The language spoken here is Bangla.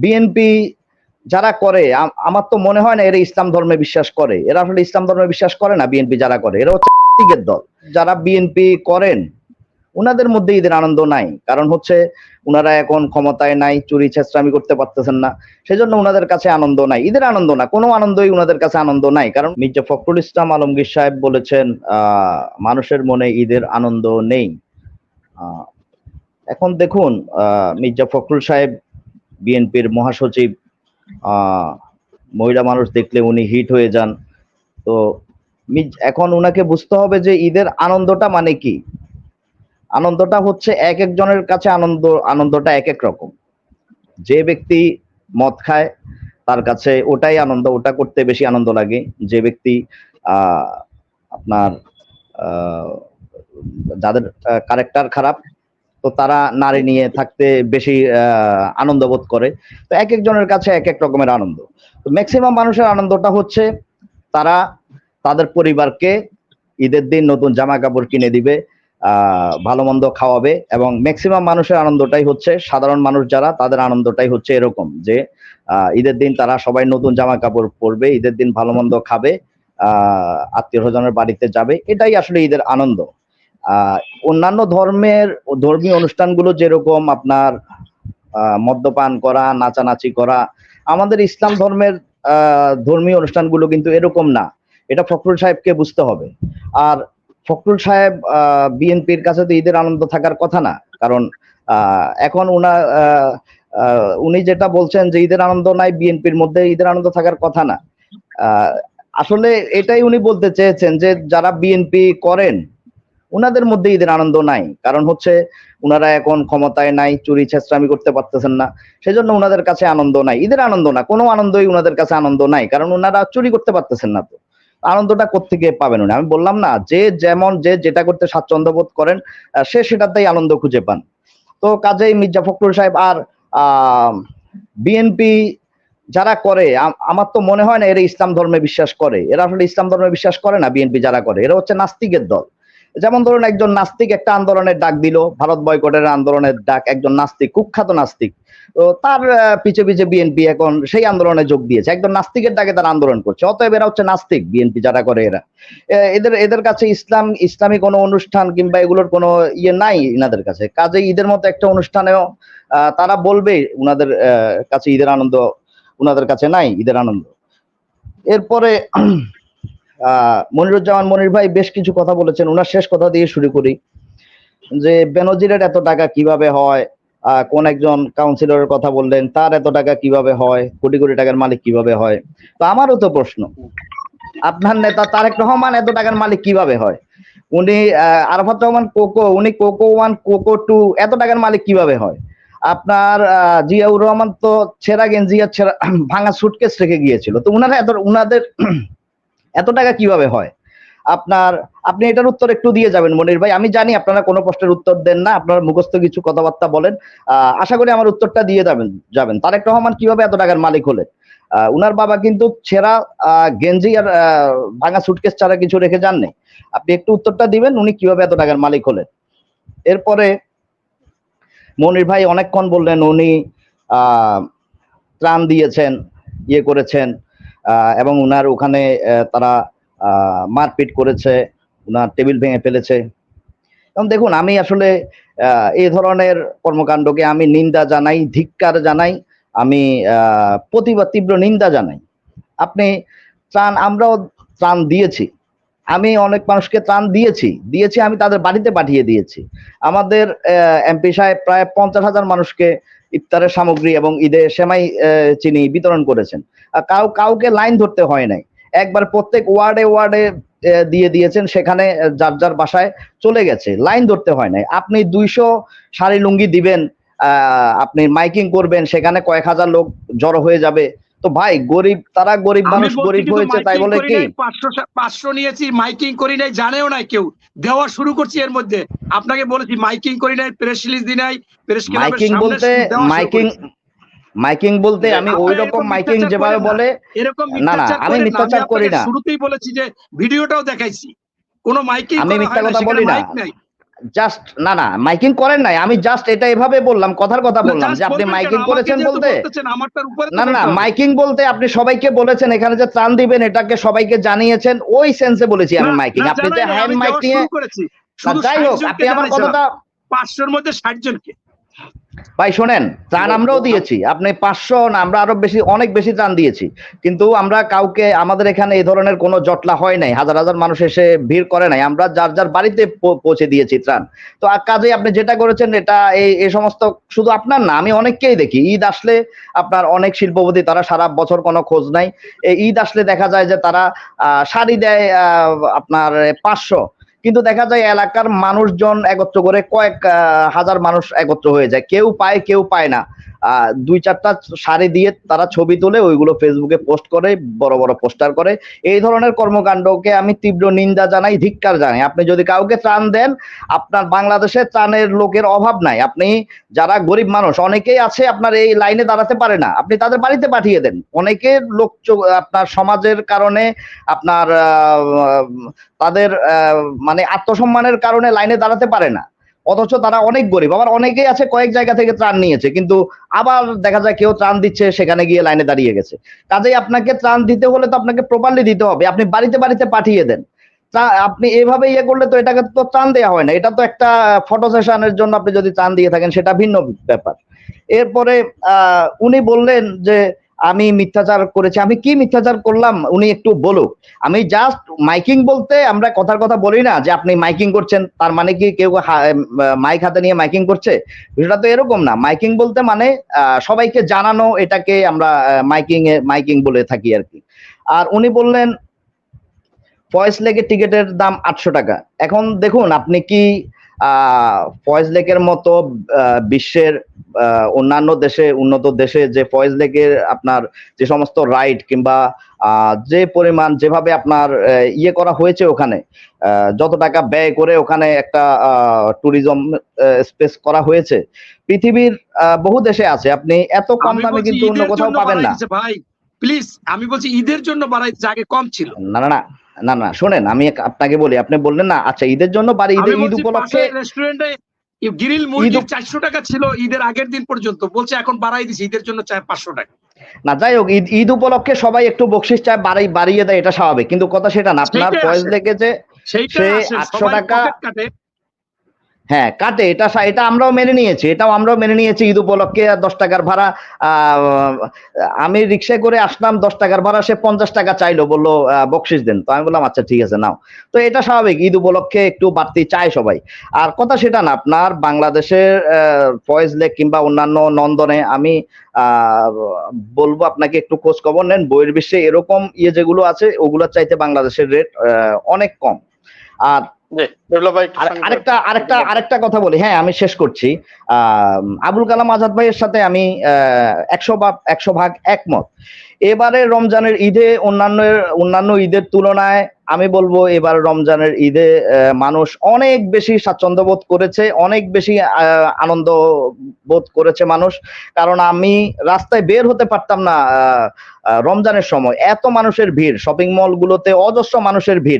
বিএনপি যারা করে আমার তো মনে হয় না এরা ইসলাম ধর্মে বিশ্বাস করে। এরা আসলে ইসলাম ধর্মে বিশ্বাস করে না বিএনপি যারা করে। এরা হচ্ছে দল। যারা বিএনপি করেন, উনাদের মধ্যে ঈদের আনন্দ নাই। কারণ হচ্ছে উনারা এখন ক্ষমতায় নাই, চুরি ছেঁচড়ামি করতে পারতেছেন না। সেজন্য উনাদের কাছে আনন্দ নাই। ঈদের আনন্দ না, কোনো আনন্দই উনাদের কাছে আনন্দ নাই। কারণ মির্জা ফখরুল ইসলাম আলমগীর সাহেব বলেছেন মানুষের মনে ঈদের আনন্দ নেই। এখন দেখুন মির্জা ফখরুল সাহেব, বিএনপির মহাসচিব মহিলা মানুষ দেখলে উনি হিট হয়ে যান। তো এখন উনাকে বুঝতে হবে যে ঈদের আনন্দটা মানে কি? আনন্দটা হচ্ছে এক একজনের কাছে আনন্দ, আনন্দটা এক এক রকম। যে ব্যক্তি মদ খায়, তার কাছে ওটাই আনন্দ, ওটা করতে বেশি আনন্দ লাগে। যে ব্যক্তি আপনার যাদের ক্যারেক্টার খারাপ তো তারা নারী নিয়ে থাকতে বেশি আনন্দ বোধ করে। তো এক একজনের কাছে এক এক রকমের আনন্দ। তো ম্যাক্সিমাম মানুষের আনন্দটা হচ্ছে তারা তাদের পরিবারকে ঈদের দিন নতুন জামা কাপড় কিনে দিবে ভালো মন্দ খাওয়াবে এবং ম্যাক্সিমাম মানুষের আনন্দটাই হচ্ছে, সাধারণ মানুষ যারা তাদের আনন্দটাই হচ্ছে এরকম যে ঈদের দিন তারা সবাই নতুন জামা কাপড় পরবে, ঈদের দিন ভালো মন্দ খাবে আত্মীয় স্বজনের বাড়িতে যাবে। এটাই আসলে ঈদের আনন্দ। অন্যান্য ধর্মের ধর্মীয় অনুষ্ঠানগুলো যেরকম আপনার মদ্যপান করা নাচানাচি করা আমাদের ইসলাম ধর্মের ধর্মীয় অনুষ্ঠানগুলো কিন্তু এরকম না। এটা ফখরুল সাহেবকে বুঝতে হবে। আর ফখরুল সাহেব বিএনপির কাছে তো ঈদের আনন্দ থাকার কথা না। কারণ এখন আহ, উনি যেটা বলছেন যে ঈদের আনন্দ নাই বিএনপির মধ্যে ঈদের আনন্দ থাকার কথা না। আসলে এটাই উনি বলতে চেয়েছেন যে যারা বিএনপি করেন উনাদের মধ্যে ঈদের আনন্দ নাই। কারণ হচ্ছে ওনারা এখন ক্ষমতায় নাই, চুরি ছেঁচড়ামি করতে পারতেছেন না। সেজন্য ওনাদের কাছে আনন্দ নাই। ঈদের আনন্দ না, কোনো আনন্দই ওনাদের কাছে আনন্দ নাই। কারণ ওনারা চুরি করতে পারতেছেন না তো। আনন্দটা কোত্থেকে পাবেন উনি? আমি বললাম না, যে যেমন যে যেটা করতে স্বাচ্ছন্দ্য বোধ করেন সে সেটাতেই আনন্দ খুঁজে পান। তো কাজেই মির্জা ফখরুল সাহেব আর বিএনপি যারা করে আমার তো মনে হয় না এরা ইসলাম ধর্মে বিশ্বাস করে। এরা আসলে ইসলাম ধর্মে বিশ্বাস করে না বিএনপি যারা করে। এরা হচ্ছে নাস্তিকের দল। যেমন ধরুন একজন নাস্তিক একটা আন্দোলনের ডাক দিল, ভারত বয়কটের আন্দোলনের ডাক, একজন নাস্তিক, কুখ্যাত নাস্তিক। তো তার পিছে পিছে বিএনপি এখন সেই আন্দোলনে যোগ দিয়েছে। একজন নাস্তিকের ডাকে তারা আন্দোলন করছে। অতএব এরা হচ্ছে নাস্তিক বিএনপি যারা করে এরা। এদের এদের কাছে ইসলাম, ইসলামী কোনো অনুষ্ঠান কিংবা এগুলোর কোনো ইয়ে নাই ইনাদের কাছে। কাজে ঈদের মতো একটা অনুষ্ঠানেও তারা বলবে উনাদের কাছে ঈদের আনন্দ, উনাদের কাছে নাই ঈদের আনন্দ। এরপরে মনিরুজ্জামান মনির ভাই বেশ কিছু কথা বলেছেন। ওনার শেষ কথা দিয়ে শুরু করি। যে বেনজিরের এত টাকা কীভাবে হয়? কোন একজন কাউন্সিলরের কথা বললেন, তার এত টাকা কীভাবে হয়? কোটি কোটি টাকার মালিক কীভাবে হয়? তো আমারও তো প্রশ্ন। আপনার নেতা তারেক রহমান এত টাকার মালিক কীভাবে হয়? উনি আরাফাত রহমান কোকো, উনি কোকো ওয়ান, কোকো টু, এত টাকার মালিক কীভাবে হয়? আপনার জিয়াউর রহমান তো ছেঁড়া গেঞ্জি আর ছেঁড়া ভাঙা সুটকেস রেখে গিয়েছিল। তো উনারা এত উনাদের এত টাকা কীভাবে হয়? আপনার, আপনি এটার উত্তর একটু দিয়ে যাবেন, মনির ভাই। আমি জানি আপনারা কোনো প্রশ্নের উত্তর দেন না, আপনারা মুখস্থ কিছু কথাবার্তা বলেন। আশা করি আমার উত্তরটা দিয়ে যাবেন যাবেন। তারেক রহমান কীভাবে এত টাকার মালিক হলেন? উনার বাবা কিন্তু ছেঁড়া গেঞ্জি আর ভাঙা সুটকেস ছাড়া কিছু রেখে যাননি। আপনি একটু উত্তরটা দিবেন, উনি কীভাবে এত টাকার মালিক হলেন? এরপরে মনির ভাই অনেকক্ষণ বললেন, উনি ত্রাণ দিয়েছেন ইয়ে করেছেন। এবং উনার ওখানে তারা মারপিট করেছে, উনার টেবিল ভেঙে ফেলেছে। এবং দেখুন, আমি আসলে এই ধরনের কর্মকাণ্ডকে আমি নিন্দা জানাই, ধিক্কার জানাই, আমি প্রতিবাদ, তীব্র নিন্দা জানাই। আপনি ত্রাণ, আমরাও ত্রাণ দিয়েছি। আমি অনেক মানুষকে ত্রাণ দিয়েছি দিয়েছি, আমি তাদের বাড়িতে পাঠিয়ে দিয়েছি। আমাদের এমপি সাহেব প্রায় পঞ্চাশ হাজার মানুষকে ইফতারের সামগ্রী এবং ঈদে সেমাই চিনি বিতরণ করেছেন। কাউ, কাউকে লাইন ধরতে হয় নাই। একবার প্রত্যেক ওয়ার্ডে ওয়ার্ডে দিয়ে দিয়েছেন, সেখানে যার যার বাসায় চলে গেছে। লাইন ধরতে হয় নাই। আপনি দুইশো শাড়ি লুঙ্গি দিবেন আপনি মাইকিং করবেন, সেখানে কয়েক হাজার লোক জড়ো হয়ে যাবে। তো ভাই গরিব তারা গরিব মানুষ গরিব হয়েছে তাই বলে কি? পাঁচশো নিয়েছি মাইকিং করি নাই জানেও নাই কেউ। দেওয়া শুরু করছি এর মধ্যে। আপনাকে বলেছি মাইকিং করি নাই প্রেস রিলিজ দিই নাই প্রেস মাইকিং বলতে মাইকিং মাইকিং বলতে আমি ওই রকম মাইকিং যেভাবে বলে এরকম না, না, আমি মিথ্যাচার করি না। শুরুতেই বলেছি যে ভিডিওটাও দেখাইছি। কোনো মাইকিং আমি মিথ্যা কথা বলি না। জাস্ট না না মাইকিং করেন নাই। আমি জাস্ট এটা এভাবে বললাম কথার কথা বললাম যে আপনি মাইকিং করেছেন বলতে? না না না মাইকিং বলতে আপনি সবাইকে বলেছেন এখানে যে ত্রাণ দিবেন এটাকে সবাইকে জানিয়েছেন ওই সেন্সে বলেছি আমি মাইকিং আপনি যে হ্যান্ড মাইক নিয়ে যাই হোক আপনি আমার কথাটা পাঁচশোর মধ্যে ষাট জনকে। ভাই, শোনেন, ত্রাণ আমরাও দিয়েছি। আপনি পাঁচশো না, আমরা আরও বেশি, অনেক বেশি ত্রাণ দিয়েছি। কিন্তু আমরা কাউকে, আমাদের এখানে এই ধরনের কোনো জটলা হয় নাই। হাজার হাজার মানুষ এসে ভিড় করে নাই। আমরা যার যার বাড়িতে পৌঁছে দিয়েছি ত্রাণ। তো কাজে আপনি যেটা করেছেন, এটা এই এই সমস্ত শুধু আপনার না, আমি অনেককেই দেখি। ঈদ আসলে আপনার অনেক শিল্পপতি, তারা সারা বছর কোনো খোঁজ নাই। এই ঈদ আসলে দেখা যায় যে তারা শাড়ি দেয় আপনার পাঁচশো। কিন্তু দেখা যায় এলাকার মানুষজন একত্র করে কয়েক হাজার মানুষ একত্র হয়ে যায়। কেউ পায় কেউ পায় না। দুই চারটা শাড়ি দিয়ে তারা ছবি তুলে ওইগুলো ফেসবুকে পোস্ট করে, বড় বড় পোস্টার করে। এই ধরনের কর্মকাণ্ডকে আমি তীব্র নিন্দা জানাই, ধিক্কার জানাই। আপনি যদি কাউকে ত্রাণ দেন, আপনার বাংলাদেশে ত্রাণের লোকের অভাব নাই। আপনি যারা গরিব মানুষ, অনেকেই আছে আপনার এই লাইনে দাঁড়াতে পারে না। আপনি তাদের বাড়িতে পাঠিয়ে দেন। অনেকের লোক আপনার সমাজের কারণে আপনার তাদের মানে আত্মসম্মানের কারণে লাইনে দাঁড়াতে পারে না। অথচ তারা অনেক গরিব। আবার অনেকেই আছে, কয়েক জায়গা থেকে ত্রাণ নিয়েছে, কিন্তু আবার দেখা যায় কেউ ত্রাণ দিচ্ছে, সেখানে গিয়ে লাইনে দাঁড়িয়ে গেছে। কাজেই আপনাকে ত্রাণ দিতে হলে তো আপনাকে প্রপারলি দিতে হবে। আপনি বাড়িতে বাড়িতে পাঠিয়ে দেন। আপনি এভাবে ইয়ে করলে তো এটাকে তো ত্রাণ দেওয়া হয় না। এটা তো একটা ফটো সেশনের জন্য আপনি যদি ত্রাণ দিয়ে থাকেন, সেটা ভিন্ন ব্যাপার। এরপরে উনি বললেন যে আমি মিথ্যাচার করেছি, আমি কি মিথ্যাচার করলাম? উনি একটু বলুক। আমি জাস্ট মাইকিং বলতে আমরা কথার কথা বলি না যে আপনি মাইকিং করছেন, তার মানে কি কেউ মাইক হাতে নিয়ে মাইকিং করছে? বিষয়টা তো এরকম না। মাইকিং বলতে মানে সবাইকে জানানো, এটাকে আমরা মাইকিং এ মাইকিং বলে থাকি আর কি। আর উনি বললেন ফয়েস লেকের টিকিটের দাম আটশো টাকা। এখন দেখুন, আপনি কি ফয়েজ লেকের মতো বিশ্বের অন্যান্য দেশে উন্নত দেশে যে ফয়েজ লেকের আপনার যে সমস্ত রাইড কিংবা যে পরিমাণ যেভাবে আপনার ইয়ে করা হয়েছে ওখানে যত টাকা ব্যয় করে ওখানে একটা ট্যুরিজম স্পেস করা হয়েছে পৃথিবীর আহ, বহু দেশে আছে। আপনি এত কম দামে কিন্তু অন্য কোথাও পাবেন না। ভাই প্লিজ আমি বলছি ঈদের জন্য বাড়াই দিছে, আগে কম ছিল। না না না। না না শোনেন আমি আপনাকে বলি আপনি বললেন না আচ্ছা ঈদের জন্য বাড়ি ঈদের ঈদ উপলক্ষে রেস্টুরেন্টে গ্রিল মুরগি চারশো টাকা ছিল ঈদের আগের দিন পর্যন্ত। বলছে এখন বাড়াই দিছে ঈদের জন্য চাই পাঁচশো টাকা। না যাই হোক ঈদ ঈদ উপলক্ষে সবাই একটু বকশিস চায় বাড়াই বাড়িয়ে দেয় এটা স্বাভাবিক। কিন্তু কথা সেটা না আপনার পয়েন্ট। লেগেছে সেইটা সে আসে, 800 টাকা- হ্যাঁ কাটে। এটা এটা আমরাও মেনে নিয়েছি। এটাও আমরাও মেনে নিয়েছি ঈদ উপলক্ষে দশ টাকার ভাড়া। আমি রিক্সায় করে আসলাম, দশ টাকার ভাড়া, সে পঞ্চাশ টাকা চাইলো, বলল বকশিস দেন। তো আমি বললাম আচ্ছা ঠিক আছে, নাও। তো এটা স্বাভাবিক, ঈদ উপলক্ষে একটু বাড়তি চায় সবাই। আর কথা সেটা না, আপনার বাংলাদেশের ফয়েজ লেক কিংবা অন্যান্য নন্দনে আমি বলব আপনাকে একটু খোঁজ খবর নেন। বইয়ের বিশ্বে এরকম ইয়ে যেগুলো আছে, ওগুলোর চাইতে বাংলাদেশের রেট অনেক কম। আর আরেকটা আরেকটা আরেকটা কথা বলি। হ্যাঁ আমি শেষ করছি। আহ, আবুল কালাম আজাদ ভাইয়ের সাথে আমি একশো ভাগ একশো ভাগ একমত। এবারে রমজানের ঈদে অন্যান্য অন্যান্য ঈদের তুলনায় আমি বলব এবার রমজানের ঈদে মানুষ অনেক বেশি স্বাচ্ছন্দ্য বোধ করেছে অনেক বেশি আহ, আনন্দ বোধ করেছে মানুষ। কারণ আমি রাস্তায় বের হতে পারতাম না রমজানের সময়। এত মানুষের ভিড় শপিং মল গুলোতে অজস্র মানুষের ভিড়।